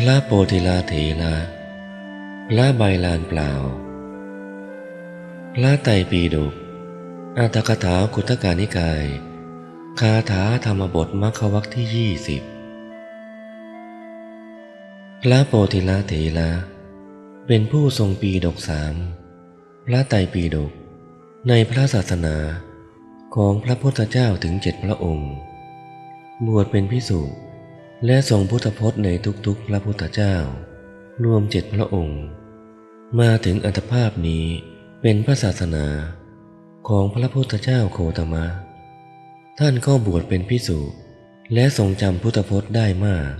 พระโปธิลาเถระพระใบลานเปล่า พระไตรปีฎกอัตถกถากุตกานิกาย คาถาธรรมบทมัคควักที่ยี่สิบพระโปธิลาเถระเป็นผู้ทรงปีดกสามพระไตรปีฎกในพระศาสนาของพระพุทธเจ้าถึงเจ็ดพระองค์ บวชเป็นพิสุ และทรงพุทธพจน์ในทุกๆ พระพุทธเจ้า รวมเจ็ดพระองค์ มาถึงอัตภาพนี้เป็นพระศาสนาของพระพุทธเจ้าโคตมะ ท่านก็บวชเป็นพิสุและทรงจำพุทธพจน์ได้มาก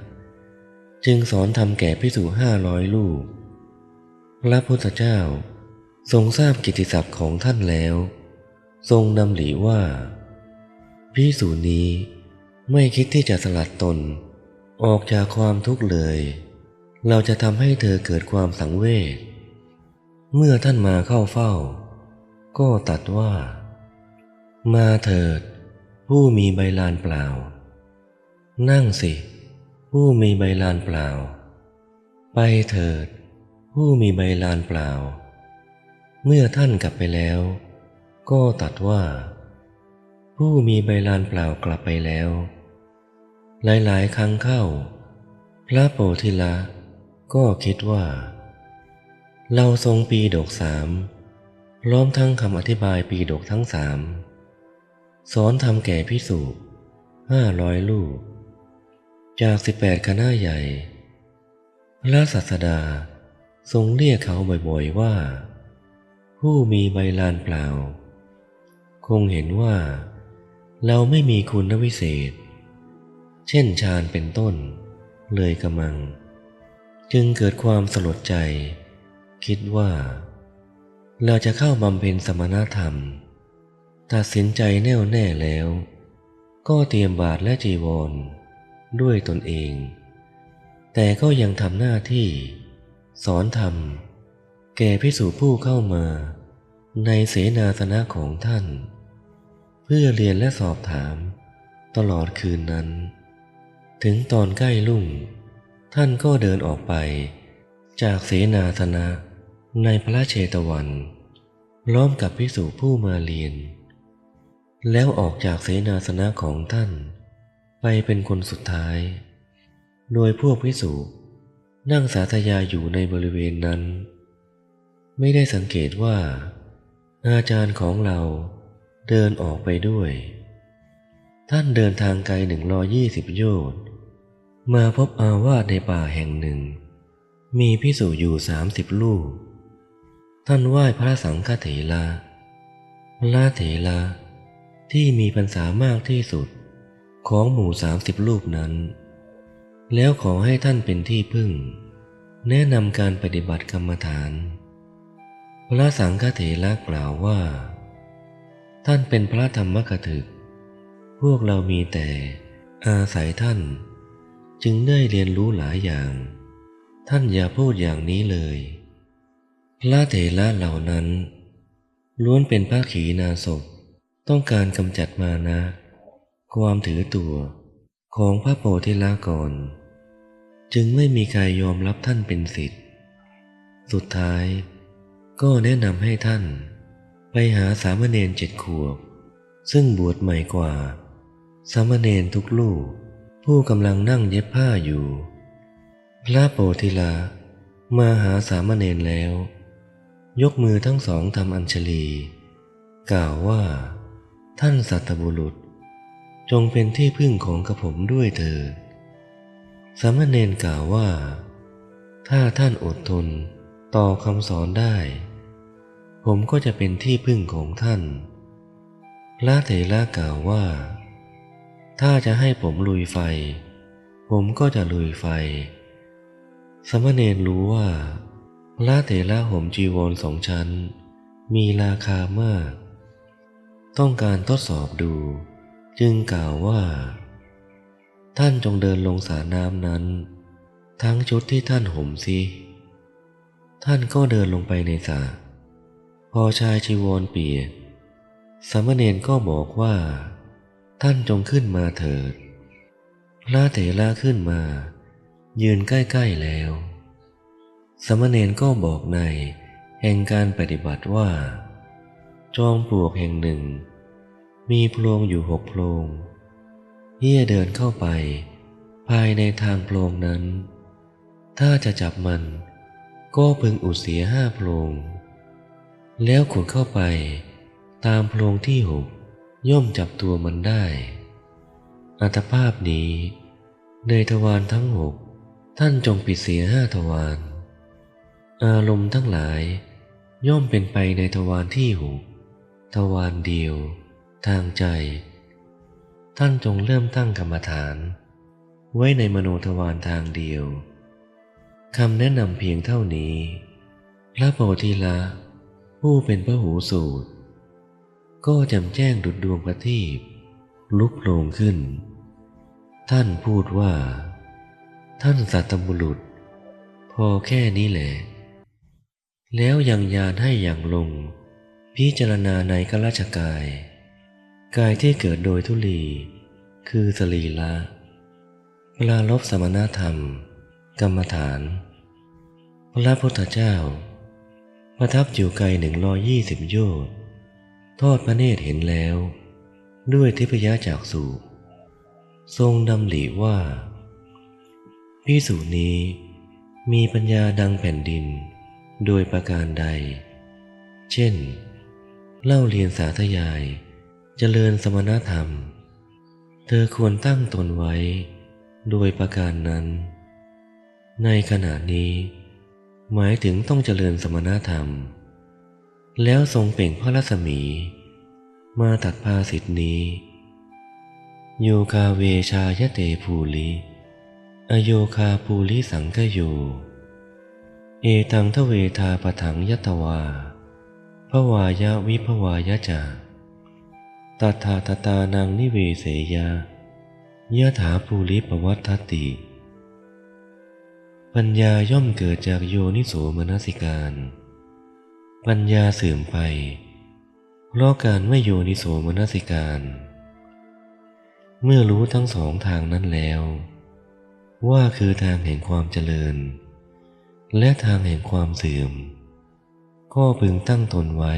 จึงสอนทำแก่พิสุห้าร้อยลูก พระพุทธเจ้าทรงทราบกิตติศัพท์ของท่านแล้ว ทรงดำริว่าพิสูจนี้ไม่คิดที่จะสลัดตน ออกจากความทุกข์เลย เราจะทำให้เธอเกิดความสังเวช เมื่อท่านมาเข้าเฝ้า ก็ตัดว่า มาเถิด ผู้มีใบลานเปล่า นั่งสิ ผู้มีใบลานเปล่า ไปเถิด ผู้มีใบลานเปล่า เมื่อท่านกลับไปแล้ว ก็ตัดว่า ผู้มีใบลานเปล่ากลับไปแล้ว หลาย ๆ ครั้งเข้า พระโปธิละก็คิดว่า เราทรงปีดกสามพร้อมทั้งคำอธิบายปีดกทั้งสามสอนทำแก่พิสูจห้าร้อยลูก จากสิบแปดคณะใหญ่ พระศาสดาทรงเรียกเขาบ่อย ๆ ว่า ผู้มีใบลานเปล่า คงเห็นว่า เราไม่มีคุณวิเศษ เช่นฌานเป็นต้น เลยกำมัง จึงเกิดความสลดใจ คิดว่า เราจะเข้าบำเพ็ญสมณธรรม ตัดสินใจแน่วแน่แล้ว ก็เตรียมบาทและจีวร ด้วยตนเอง แต่ก็ยังทำหน้าที่ สอนธรรม แก่พิสูจผู้เข้ามา ในเสนาสนะของท่าน เพื่อเรียนและสอบถาม ตลอดคืนนั้น ถึงตอนใกล้ลุ่งท่านก็เดินออกไป จากเสนาสนะในพระเชตวันล้อมกับพิสูจผู้มาเรียน แล้วออกจากเสนาสนะของท่าน ไปเป็นคนสุดท้าย โดยพวกพิสูจนั่งสาธยาอยู่ในบริเวณนั้น ไม่ได้สังเกตว่า อาจารย์ของเราเดินออกไปด้วย ท่านเดินทางไกลหนึ่งรอยี่สิบโยชน์มาพบอาวาสในป่าแห่งหนึ่ง มีพิสูจอยู่สามสิบลูก ท่านไหว้พระสังฆเถระพระเถระที่มีพรรษามากที่สุดของหมู่สามสิบลูกนั้น แล้วขอให้ท่านเป็นที่พึ่ง แนะนำการปฏิบัติกรรมฐาน พระสังฆเถระกล่าวว่า ท่านเป็นพระธรรมกถึก พวกเรามีแต่อาศัยท่าน จึงได้เรียนรู้หลายอย่าง ท่านอย่าพูดอย่างนี้เลยพระเถระเหล่านั้น ล้วนเป็นพระขีณาสพต้องการกำจัดมานะ ความถือตัวของพระโพธิละก่อนจึงไม่มีใครยอมรับท่านเป็นสิทธิ์ สุดท้ายก็แนะนำให้ท่าน ไปหาสามเณรเจ็ดขวบ ซึ่งบวชใหม่กว่า สามเณรทุกลูก ผู้กำลังนั่งเย็บผ้าอยู่ พระโพธิละมาหาสามเณรแล้ว ยกมือทั้งสองทำอัญชลี กล่าวว่า ท่านสัตบุรุษ จงเป็นที่พึ่งของกระผมด้วยเถิดสามเณรกล่าวว่า ถ้าท่านอดทนต่อคำสอนได้ ผมก็จะเป็นที่พึ่งของท่าน พระเถระกล่าวว่า ถ้าจะให้ผมลุยไฟ ผมก็จะลุยไฟสามเณรรู้ว่าพระเถระห่มจีวรสองชั้น มีราคามาก ต้องการทดสอบดู จึงกล่าวว่า ท่านจงเดินลงสระน้ำนั้น ทั้งชุดที่ท่านห่มสิท่านก็เดินลงไปในสระพอชายจีวรเปียกสามเณรก็บอกว่า ท่านจงขึ้นมาเถิด พระเถระขึ้นมา ยืนใกล้ ๆแล้ว สมณเณรก็บอกในแห่งการปฏิบัติว่า จอมปลวกแห่งหนึ่ง มีโพรงอยู่หกโพรงเฮียเดินเข้าไป ภายในทางโพรงนั้น ถ้าจะจับมัน ก็พึงอุดเสียห้าโพรงแล้วขุดเข้าไปตามโพรงที่หก ย่อมจับตัวมันได้ อัตภาพนี้ ในทวารทั้งหกท่านจงปิดเสียห้าทวาร อารมณ์ทั้งหลาย ย่อมเป็นไปในทวารที่หกทวารเดียว ทางใจ ท่านจงเริ่มตั้งกรรมฐาน ไว้ในมโนทวารทางเดียวคำแนะนำเพียงเท่านี้ พระโพธิละ ผู้เป็นพระหูสูตร ก็จำแจ้งดุจดวงประทีปลุกโล่ขึ้น ท่านพูดว่า ท่านสัตบุรุษ พอแค่นี้แหละ แล้วยังยานให้อย่างลง พิจารณาในกราชกาย กายที่เกิดโดยทุลี คือสรีละปลาลบสมณธรรม กรรมฐาน พระพุทธเจ้า ประทับอยู่ไกลหนึ่งรอยี่สิบโยชน์ ทอดพระเนตรเห็นแล้ว ด้วยทิพยจากสูทรงดำหลีว่าพิสูจนี้มีปัญญาดังแผ่นดิน โดยประการใด เช่น เล่าเรียนสาธยายเจริญสมณธรรม เธอควรตั้งตนไว้ โดยประการนั้น ในขณะนี้ หมายถึงต้องเจริญสมณธรรม แล้วทรงเปล่งพระรัศมี มาตัดภาสิทธินี้ โยคาเวชายเตภูลิอโยคาภูลิสังกโย เอตังทเวทาปถังยัตวาภวายะวิภวายะจาตัทธาตตานังนิเวเสยายะถาภูริปวัตทติ ปัญญาย่อมเกิดจากโยนิโสมนสิการ ปัญญาเสื่อมไปเพราะการไม่โยนิโสมนสิการ เมื่อรู้ทั้งสองทางนั้นแล้ว ว่าคือทางแห่งความเจริญ และทางแห่งความเสื่อม ก็พึงตั้งตนไว้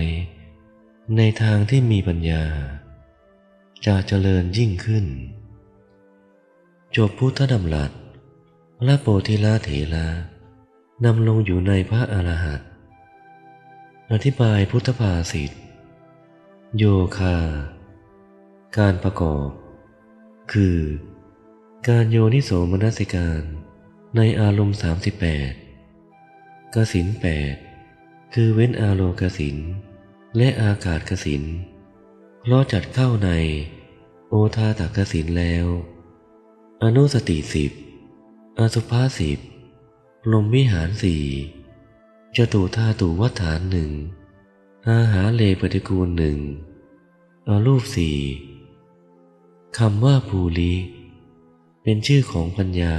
ในทางที่มีปัญญา จะเจริญยิ่งขึ้น จบพุทธดำรัสพระโพธิละเถระนำลงอยู่ในพระอรหันต์ อธิบายพุทธภาษิตโยคา การประกอบ คือ การโยนิโสมนสิการในอารมณ์ 38 กสินแปดคือเว้นอาโลกสินและอากาศกสินเพราะจัดเข้าในโอทาตากสินแล้ว อนุสติสิบอสุภาสิบลมวิหารสี่ จตุธาตุวัฏฐานหนึ่งอาหาเลปฏิกูลหนึ่งอารูปสี่คำว่าภูริเป็นชื่อของปัญญา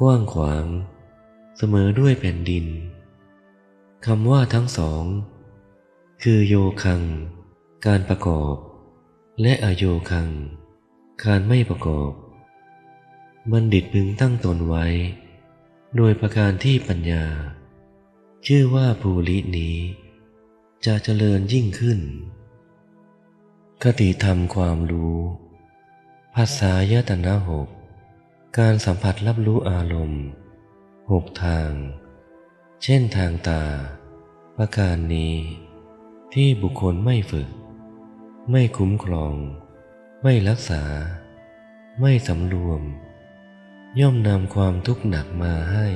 กว้างขวาง เสมอด้วยแผ่นดินคำว่าทั้งสอง คือโยคัง การประกอบ และอโยคัง การไม่ประกอบ บัณฑิตพึงตั้งตนไว้ โดยประการที่ปัญญา ชื่อว่าภูรินี้ จะเจริญยิ่งขึ้น คติธรรมความรู้ภาษายตนะหกการสัมผัสรับรู้อารมณ์หกทาง เช่นทางตา ประการนี้ ที่บุคคลไม่ฝึก ไม่คุ้มครอง ไม่รักษา ไม่สำรวม ย่อมนำความทุกข์หนักมาให้